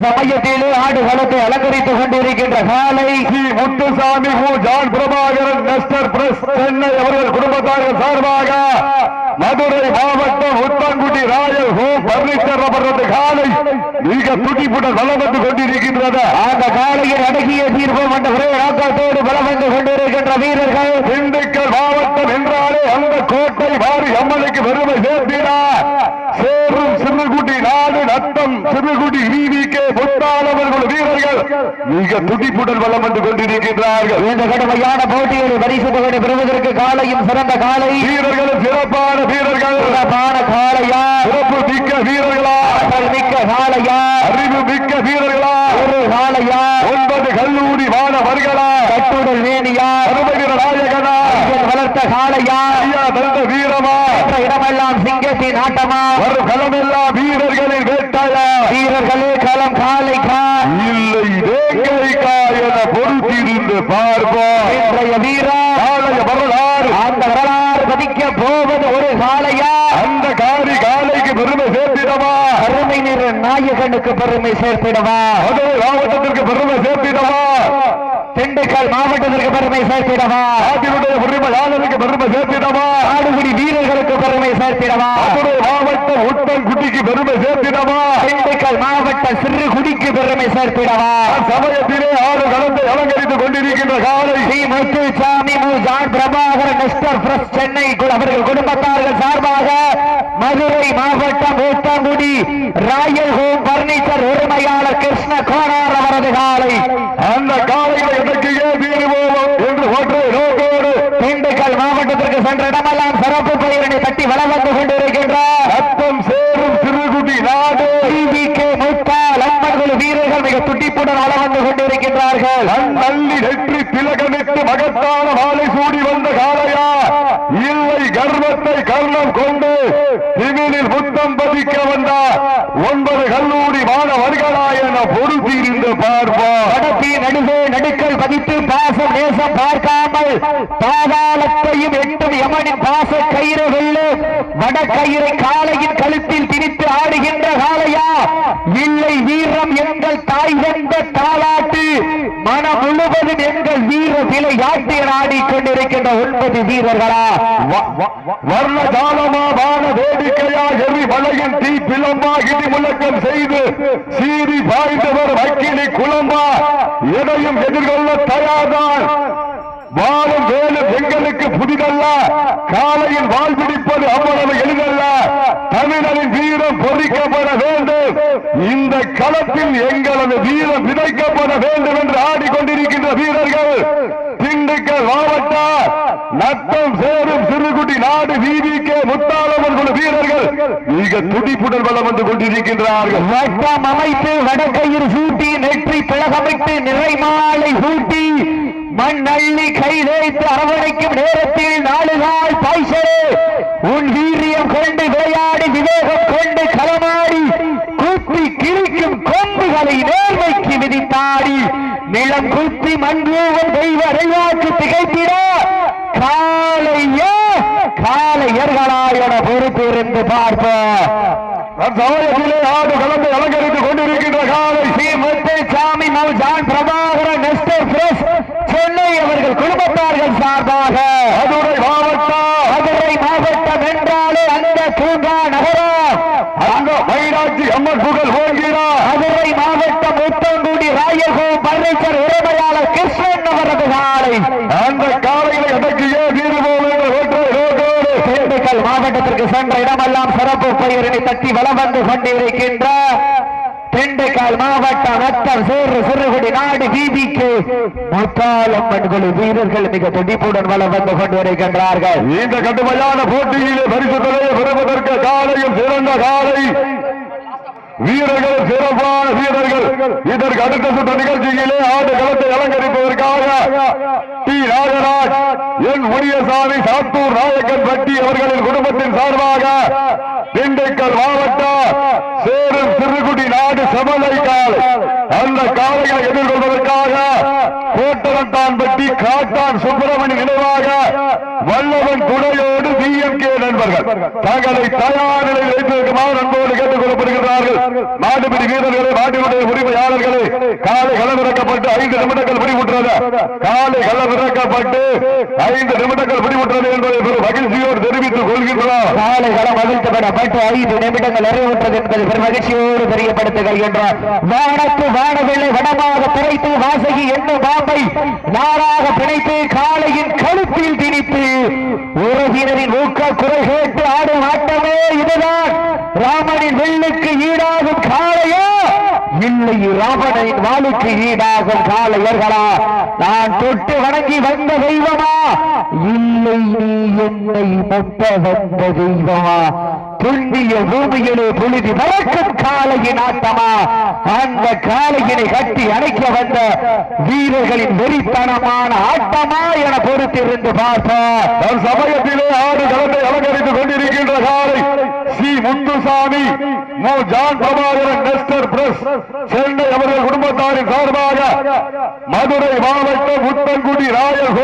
மையத்திலே ஆடுகளத்தை அலங்கரித்துக் கொண்டிருக்கின்ற காலை Muthusamy John Prabhakaran Nestor Press Chennai அவர்கள் குடும்பத்தார்கள் சார்பாக மதுரை மாவட்டம் உத்தங்குடி ராயல் ஹோம் பர்னிச்சர் அவரது காலை மிக துடிப்புடன் வளம் வந்து கொண்டிருக்கின்றது. அந்த காலையில் அடக்கிய தீர்ப்பு என்ற ஒரே நோக்கத்தோடு பலம் வந்து கொண்டிருக்கின்ற வீரர்கள் திண்டுக்கல் மாவட்டம் என்றாலே அந்த கோட்டை மாறி அம்மனுக்கு பெருமை சேர்த்தினார் சேரும் சிறுகுடி நாடு நத்தம் சிறுகுடி விவிகே முத்தாளவர்கள் வீரர்கள் மிக துடிப்புடன் வளம் வந்து கொண்டிருக்கின்றார்கள். இந்த கடுமையான போட்டியில் பரிசு தொகை பெறுவதற்கு காலையும் சிறந்த காலை. வீரர்களும் சிறப்பான வீரர்கள். சிறப்பான காலையா? சிறப்பு மிக்க வீரர்களா? மிக்க காலையா? அறிவு மிக்க வீரர்களா? ஒரு காலையா? ஒன்பது கல்லூரி மாணவர்களா? கட்டுடல் வேணியா அருமகிர நாயகனா? வளர்த்த காலையா? தந்த வீரமா? இடமெல்லாம் சிங்கத்தின் ஆட்டமா? வரும் களமெல்லாம் வீரர்களின் வேட்டாயா வீரர்களே களம் காலை கா இல்லை வேங்கைக்கா என பொறுத்திருந்து பார்ப்போம் இன்றைய வீரா நாளைய வரலாறு அந்த வரலாறு பதிக்க போவது ஒரு காலையா அந்த காரி காலைக்கு பெருமை சேர்த்திடவா? அருமை நிற நாயகனுக்கு பெருமை சேர்த்திடவா? மதுரை மாவட்டத்திற்கு பெருமை சேர்த்திடவா? திண்டுக்கல் மாவட்டத்திற்கு பெருமை சேர்த்திடவா? நாட்டினுடைய உரிமையாளருக்கு பெருமை சேர்த்திடவா? ஆடுகுடி வீரர்களுக்கு பெருமை சேர்த்திடவா? மதுரை மாவட்டம் உத்தன்குட்டிக்கு பெருமை சேர்த்திடவா? திண்டுக்கல் மாவட்ட சிறுகுடிக்கு பெருமை சேர்த்திடவா? சமயத்திலே ஆறு களத்தை அலங்கரித்துக் கொண்டிருக்கின்ற காலை ஸ்ரீ முத்துசாமி மு John Prabhakaran mister Press Chennai அவர்கள் குடும்பத்தார்கள் சார்பாக மதுரை மாவட்டம் ஊத்தங்குடி ராயல் ஹோம் பர்னிச்சர் உரிமையாளர் கிருஷ்ண கோனார் அவரது காலை. அந்த காலையில் எதற்கு ஏன் என்று ஒற்றை நோக்கோடு திண்டுக்கல் மாவட்டத்திற்கு சென்ற இடமெல்லாம் சிறப்பு பயிரினை தட்டி வளம் வந்து கொண்டிருக்கின்றார் ரத்தம் சேரும் சிறுகுடி நாடு டிவிகே முத்தால் அம்மன்குழு வீரர்கள் மிக துடிப்புடன் வளம் வந்து கொண்டிருக்கின்றார்கள் கண் தள்ளி நெற்றி திலகமிட்டு மகத்தான மாலை சூடி வந்த காலையா இல்லை கர்வத்தை கர்ணம் கொண்டு திமிழில் புத்தம் பதிக்க வந்த ஒன்பது கல்லூரி மாணவர்களா என பொறுத்திருந்து பார்ப்போம். கடத்தி நடுவே நடுக்கல் பதித்து பாசம் நேசம் பார்க்காமல் பாதாளத்தையும் எட்டும் யமனின் பாச கயிறு வெள்ளு வட கயிறை காலையின் கழுத்தில் திணித்து ஆடுகின்ற காலையா இல்லை வீரம் எங்கள் தாய் வந்த தாளாட்டு மனம் முழுவதும் எங்கள் வீர விளையாட்டு என ஆடிக்கொண்டிருக்கின்ற ஒன்பது வீரர்களா? வர்ண காலமா வான வேடிக்கையா எரி மலையின் தீ பிளம்பா இடி முழக்கம் செய்து சீறி பாய்ந்தவர் வக்கீலி குளம்பா எதையும் எதிர்கொள்ள தயார்தான் வாழும் வேலும் எங்களுக்கு புதிதல்ல. காலையில் வாழ்விடிப்பது அவ்வளவு எளிதல்ல. தமிழரின் விதைக்கப்பட வேண்டும். இந்த களத்தில் எங்களது வீரம் விதைக்கப்பட வேண்டும் என்று ஆடிக்கொண்டிருக்கின்ற வீரர்கள் திண்டுக்கல் மாவட்ட நத்தம் சேரும் சிறுகுடி நாடு விவிகே முத்தாளவன் குழு வீரர்கள் மிக துடிப்புடன் வளம் வந்து கொண்டிருக்கின்றார்கள். வட்டம் அமைத்து வடக்கையில் சூட்டி நெற்றி பிளகமைத்து நிறை மாலை சூட்டி மண்ணள்ளி அள்ளி அரவணைக்கும் நேரத்தில் நாலு நாள் பாய்சரே உன் வீரியம் கொண்டு விளையாடி விவேகம் கொண்டு களமாடி குத்தி கிழிக்கும் கொம்புகளை நேர்மைக்கு விதித்தாடி நிலம் குத்தி மண்பூவன் தெய்வ அறிவாக்கு திகைத்திட காலையா காலையர்களாயோட பொறுப்பு இருந்து பார்ப்போம் சமயத்திலே ஆடு கலந்து அலங்கரித்துக் கொண்டிருக்கின்ற காலை ஸ்ரீ முத்துசாமி நவஜான் பிரபாகரன் நெஸ்டர் பிரஸ் சென்னை அவர்கள் சார்பாக மதுரை மாவட்டம் மதுரை மாவட்டம் என்றாலே அந்த பூங்கா நகரம். அந்த வைராட்சி அம்மன் புகழ் ஓங்கிறார் மதுரை மாவட்டம் முத்தங்குடி ராயகோ பர்னிச்சர் உரிமையாளர் கிருஷ்ணன் அவரது காலை அந்த காலையில் நோக்கோடு திண்டுக்கல் மாவட்டத்திற்கு சென்ற இடமெல்லாம் சிறப்பு பெயரினை தட்டி வலம் வந்து கொண்டிருக்கின்ற திண்டுக்கல் மாவட்டம் ரத்தம் சேறு சிறுகுடி நாடு வீதிக்கு. முத்தாலம்மன் குழு வீரர்கள் மிக துடிப்புடன் வளம் வந்து கொண்டு வருகின்றார்கள் இந்த கடுமையான போட்டியிலே பரிசு தொகையை பெறுவதற்கு காலையும் சிறந்த காலை. வீரர்கள் சிறப்பான வீரர்கள். இதற்கு அடுத்த சுற்று நிகழ்ச்சியிலே ஆடு களத்தை அலங்கரிப்பதற்காக T. Rajaraj N Muniyasamy Sattur Nayakkanpatti அவர்களின் குடும்பத்தின் சார்பாக திண்டுக்கல் மாவட்டம் சேரும் சிறுகுடி நாடு சமலை காலை அந்த காலையை எதிர்கொள்வதற்காக கோட்டரட்டான்பட்டி காட்டான் சுப்பிரமணி நினைவாக வல்லவன் துணை நண்பர்கள் தங்களை தயார் நிலையில் வைத்திருக்குமாறு நண்போடு கேட்டுக் கொள்ளப்படுகிறார்கள் மாடுபிடி வீரர்களே மாட்டினுடைய உரிமையாளர்களே காலை களமிறக்கப்பட்டு ஐந்து நிமிடங்கள் முடிவுற்றது காலை களமிறக்கப்பட்டு ஐந்து நிமிடங்கள் முடிவுற்றது என்பதை பெரும் மகிழ்ச்சியோடு தெரிவித்துக் கொள்கின்றோம். காலை களம் அவிழ்க்கப்படப்பட்டு ஐந்து நிமிடங்கள் நிறைவேற்றது என்பதை பெரும் மகிழ்ச்சியோடு தெரியப்படுத்திக் தெரியப்படுத்துகின்றார் வானத்து வானவில்லை வடமாக பிணைத்து வாசகி என்னும் பாம்பை நாராக பிணைத்து காலையின் கழுத்தில் திணித்து உறவினரின் ஊக்க குறை கேட்டு ஆடும் ஆட்டமே இதுதான். ராமனின் வெள்ளுக்கு ஈடாகும் காளையா? இல்லை ராவணனின் வாளுக்கு ஈடாகும் காளையர்களா? நான் தொட்டு வணங்கி வந்த தெய்வமா? இல்லை நீ என்னை முட்ட வந்த தெய்வமா? புண்ணிய பூமியிலே புழுதி பறக்கும் காலையின் ஆட்டமா? அந்த காலையினை கட்டி அணைக்க வந்த வீரர்களின் வெறித்தனமான ஆட்டமா என பொறுத்திருந்து பார்ப்போம். சமயத்திலே ஆறு கலத்தை அலங்கரித்துக் கொண்டிருக்கின்ற காலை சி. முத்துசாமி மு. John Prabhakaran Nestor Press. Chennai அவர்கள் குடும்பத்தாரின் சார்பாக மதுரை மாவட்டம் முத்தங்குடி ராயல்